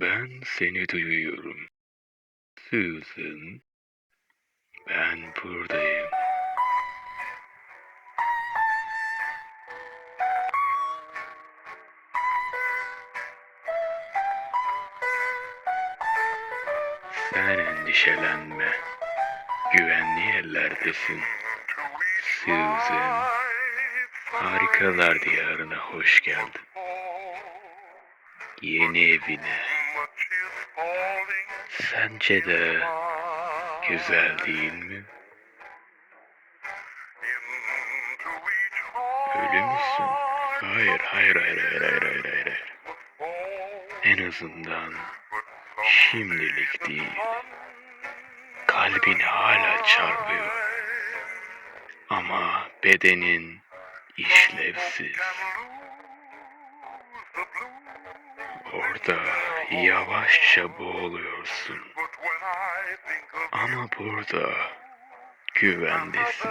Ben seni duyuyorum. Susan. Ben buradayım. Sen endişelenme. Güvenli yerlerdesin. Susan. Harikalar diyarına hoş geldin. Yeni evine. Sence de güzel değil mi? Öyle misin? Hayır, hayır, hayır, hayır, hayır, hayır, hayır. En azından şimdilik değil. Kalbin hala çarpıyor. Ama bedenin işlevsiz. Orada yavaşça boğuluyorsun. Ama burada güvendesin.